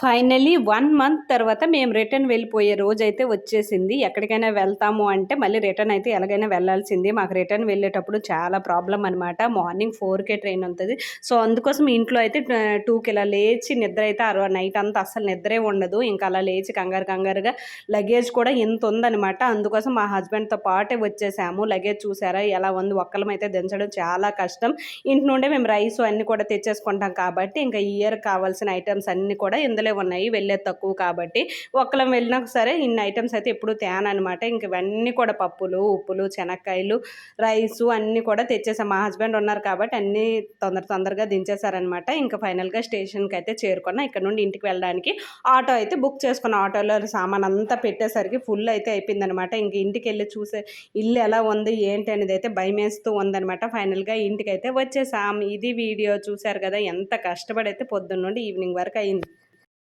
Finally one month తర్వాత మేము return వెళ్ళిపోయే రోజు అయితే వచ్చేసింది. ఎక్కడికైనా వెళ్తాము అంటే మళ్ళీ రిటర్న్ అయితే ఎలాగైనా వెళ్ళాల్సింది. మాకు రిటర్న్ వెళ్ళేటప్పుడు చాలా ప్రాబ్లం అనమాట మార్నింగ్ ఫోర్కే ట్రైన్ ఉంటుంది. సో అందుకోసం ఇంట్లో అయితే టూకి ఇలా లేచి నిద్ర అయితే ఆ నైట్ అంతా అసలు నిద్రే ఉండదు. ఇంకా అలా లేచి కంగారు కంగారుగా లగేజ్ కూడా ఇంత ఉందనమాట అందుకోసం మా హస్బెండ్తో పాటే వచ్చేసాము. లగేజ్ చూసారా? ఎలా ఉంది? ఒక్కలం అయితే దించడం చాలా కష్టం. ఇంటి నుండే మేము రైస్ అన్నీ కూడా తెచ్చేసుకుంటాం కాబట్టి ఇంకా ఇయర్ కావాల్సిన ఐటమ్స్ అన్నీ కూడా ఇందులో ఐటెంలే ఉన్నాయి వెళ్ళేది తక్కువ కాబట్టి. ఒక్కలం వెళ్ళినా సరే ఇన్ని ఐటమ్స్ అయితే ఎప్పుడు తేను అనమాట ఇంక ఇవన్నీ కూడా పప్పులు ఉప్పులు శనక్కాయలు రైసు అన్నీ కూడా తెచ్చేసాం. మా హస్బెండ్ ఉన్నారు కాబట్టి అన్నీ తొందర తొందరగా దించేశారనమాట. ఇంకా ఫైనల్గా స్టేషన్కి అయితే చేరుకున్నా. ఇక్కడ నుండి ఇంటికి వెళ్ళడానికి ఆటో అయితే బుక్ చేసుకున్న. ఆటోలో సామాన్ అంతా పెట్టేసరికి ఫుల్ అయితే అయిపోయిందనమాట. ఇంక ఇంటికి వెళ్ళి చూసే ఇల్లు ఎలా ఉంది ఏంటి అనేది అయితే భయమేస్తూ ఉందనమాట. ఫైనల్గా ఇంటికి అయితే వచ్చేసాం. ఇది వీడియో చూశారు కదా ఎంత కష్టపడి అయితే పొద్దున్న నుండి ఈవినింగ్ వరకు అయింది.